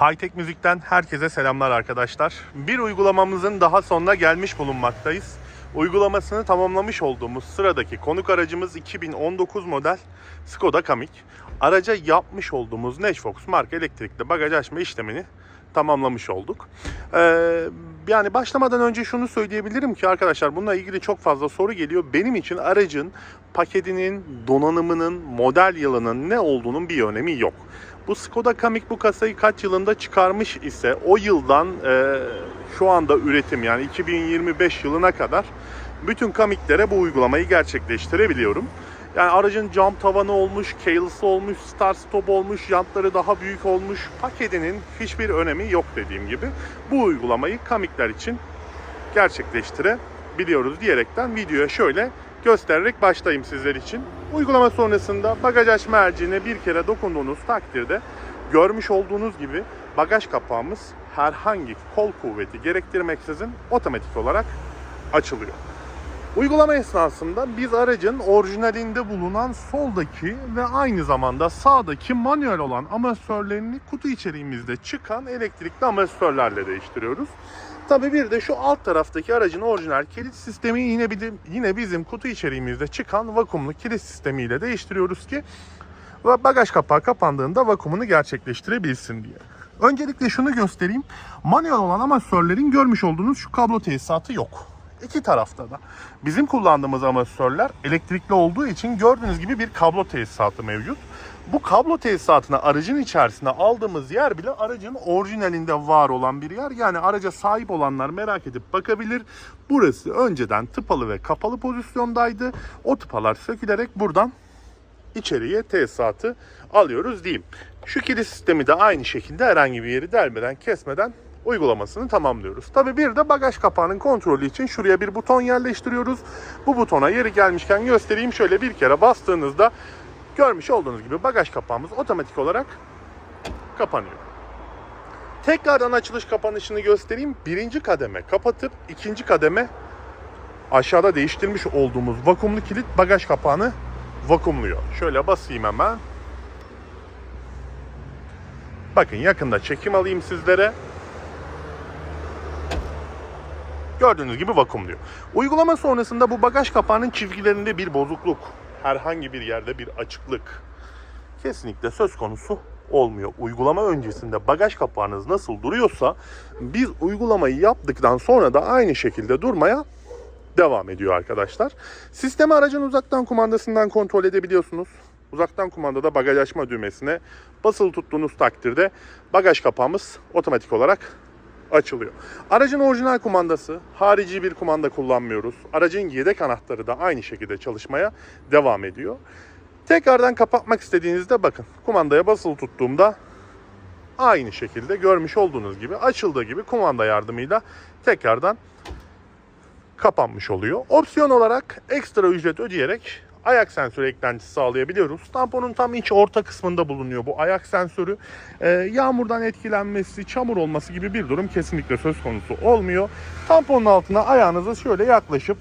Hightech Müzik'ten herkese selamlar arkadaşlar. Bir uygulamamızın daha sonuna gelmiş bulunmaktayız. Uygulamasını tamamlamış olduğumuz sıradaki konuk aracımız 2019 model Skoda Kamiq. Araca yapmış olduğumuz Nashfox marka elektrikli bagaj açma işlemini tamamlamış olduk. Ee, yani başlamadan önce şunu söyleyebilirim ki arkadaşlar bununla ilgili çok fazla soru geliyor. Benim için aracın paketinin, donanımının, model yılının ne olduğunun bir önemi yok. Bu Skoda Kamiq bu kasayı kaç yılında çıkarmış ise o yıldan e, şu anda üretim yani 2025 yılına kadar bütün Kamik'lere bu uygulamayı gerçekleştirebiliyorum. Yani aracın cam tavanı olmuş, keyless olmuş, start stop olmuş, jantları daha büyük olmuş. Paketinin hiçbir önemi yok dediğim gibi. Bu uygulamayı Kamik'ler için gerçekleştirebiliyoruz diyerekten videoya şöyle göstererek başlayayım sizler için. Uygulama sonrasında bagaj açma erciğine bir kere dokunduğunuz takdirde görmüş olduğunuz gibi bagaj kapağımız herhangi kol kuvveti gerektirmeksizin otomatik olarak açılıyor. Uygulama esnasında biz aracın orijinalinde bulunan soldaki ve aynı zamanda sağdaki manuel olan amortisörlerini kutu içeriğimizde çıkan elektrikli amortisörlerle değiştiriyoruz. Tabi bir de şu alt taraftaki aracın orijinal kilit sistemi yine, bizim, yine bizim kutu içeriğimizde çıkan vakumlu kilit sistemiyle değiştiriyoruz ki bagaj kapağı kapandığında vakumunu gerçekleştirebilsin diye. Öncelikle şunu göstereyim. Manuel olan amortisörlerin görmüş olduğunuz şu kablo tesisatı yok. İki tarafta da. Bizim kullandığımız amortisörler elektrikli olduğu için gördüğünüz gibi bir kablo tesisatı mevcut. Bu kablo tesisatını aracın içerisine aldığımız yer bile aracın orijinalinde var olan bir yer. Yani araca sahip olanlar merak edip bakabilir. Burası önceden tıpalı ve kapalı pozisyondaydı. O tıpalar sökülerek buradan içeriye tesisatı alıyoruz diyeyim. Şu kilit sistemi de aynı şekilde herhangi bir yeri delmeden kesmeden uygulamasını tamamlıyoruz. Tabi bir de bagaj kapağının kontrolü için şuraya bir buton yerleştiriyoruz. Bu butona yeri gelmişken göstereyim. Şöyle bir kere bastığınızda görmüş olduğunuz gibi bagaj kapağımız otomatik olarak kapanıyor. Tekrardan açılış kapanışını göstereyim. Birinci kademe kapatıp ikinci kademe aşağıda değiştirmiş olduğumuz vakumlu kilit bagaj kapağını vakumluyor. Şöyle basayım hemen. Bakın yakında çekim alayım sizlere. Gördüğünüz gibi vakumluyor. Uygulama sonrasında bu bagaj kapağının çizgilerinde bir bozukluk, herhangi bir yerde bir açıklık kesinlikle söz konusu olmuyor. Uygulama öncesinde bagaj kapağınız nasıl duruyorsa biz uygulamayı yaptıktan sonra da aynı şekilde durmaya devam ediyor arkadaşlar. Sistemi aracın uzaktan kumandasından kontrol edebiliyorsunuz. Uzaktan kumandada bagaj açma düğmesine basılı tuttuğunuz takdirde bagaj kapağımız otomatik olarak açılıyor. Aracın orijinal kumandası, harici bir kumanda kullanmıyoruz. Aracın yedek anahtarı da aynı şekilde çalışmaya devam ediyor. Tekrardan kapatmak istediğinizde bakın kumandaya basılı tuttuğumda aynı şekilde görmüş olduğunuz gibi açıldığı gibi kumanda yardımıyla tekrardan kapanmış oluyor. Opsiyon olarak ekstra ücret ödeyerek ayak sensörü eklentisi sağlayabiliyoruz. Tamponun tam iç orta kısmında bulunuyor bu ayak sensörü. Ee, yağmurdan etkilenmesi, çamur olması gibi bir durum kesinlikle söz konusu olmuyor. Tamponun altına ayağınızı şöyle yaklaşıp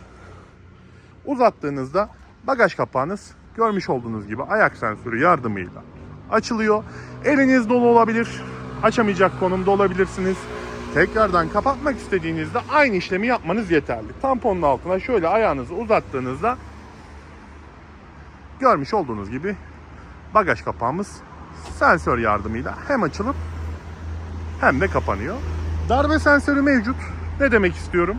uzattığınızda bagaj kapağınız görmüş olduğunuz gibi ayak sensörü yardımıyla açılıyor. Eliniz dolu olabilir, açamayacak konumda olabilirsiniz. Tekrardan kapatmak istediğinizde aynı işlemi yapmanız yeterli. Tamponun altına şöyle ayağınızı uzattığınızda görmüş olduğunuz gibi bagaj kapağımız sensör yardımıyla hem açılıp hem de kapanıyor. Darbe sensörü mevcut. Ne demek istiyorum?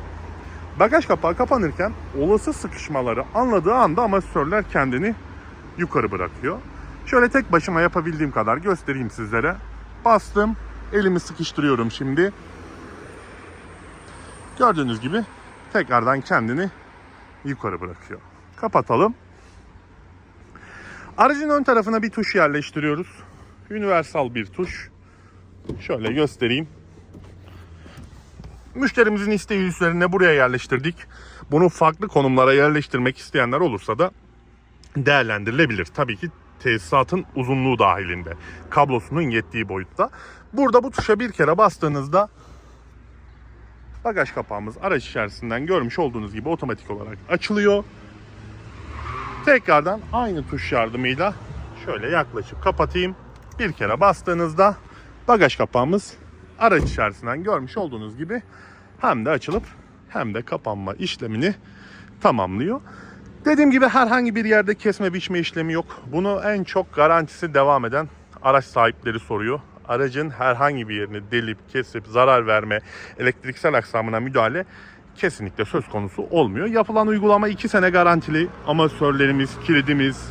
Bagaj kapağı kapanırken olası sıkışmaları anladığı anda amortisörler kendini yukarı bırakıyor. Şöyle tek başıma yapabildiğim kadar göstereyim sizlere. Bastım. Elimi sıkıştırıyorum şimdi. Gördüğünüz gibi tekrardan kendini yukarı bırakıyor. Kapatalım. Aracın ön tarafına bir tuş yerleştiriyoruz. Universal bir tuş. Şöyle göstereyim. Müşterimizin isteği üzerine buraya yerleştirdik. Bunu farklı konumlara yerleştirmek isteyenler olursa da değerlendirilebilir. Tabii ki tesisatın uzunluğu dahilinde. Kablosunun yettiği boyutta. Burada bu tuşa bir kere bastığınızda bagaj kapağımız araç içerisinden görmüş olduğunuz gibi otomatik olarak açılıyor. Tekrardan aynı tuş yardımıyla şöyle yaklaşıp kapatayım. Bir kere bastığınızda bagaj kapağımız araç içerisinden görmüş olduğunuz gibi hem de açılıp hem de kapanma işlemini tamamlıyor. Dediğim gibi herhangi bir yerde kesme biçme işlemi yok. Bunu en çok garantisi devam eden araç sahipleri soruyor. Aracın herhangi bir yerini delip, kesip, zarar verme, elektriksel aksamına müdahale kesinlikle söz konusu olmuyor. Yapılan uygulama 2 sene garantili. Amasörlerimiz, kilidimiz,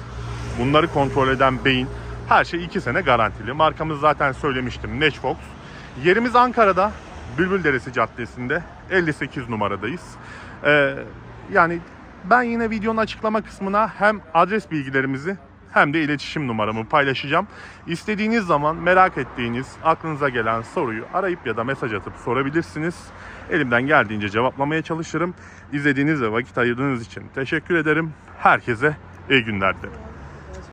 bunları kontrol eden beyin her şey 2 sene garantili. Markamız zaten söylemiştim Netchfox. Yerimiz Ankara'da Bülbülderesi Caddesi'nde 58 numaradayız. Ee, yani ben yine videonun açıklama kısmına hem adres bilgilerimizi hem de iletişim numaramı paylaşacağım. İstediğiniz zaman merak ettiğiniz, aklınıza gelen soruyu arayıp ya da mesaj atıp sorabilirsiniz. Elimden geldiğince cevaplamaya çalışırım. İzlediğiniz ve vakit ayırdığınız için teşekkür ederim. Herkese iyi günler dilerim.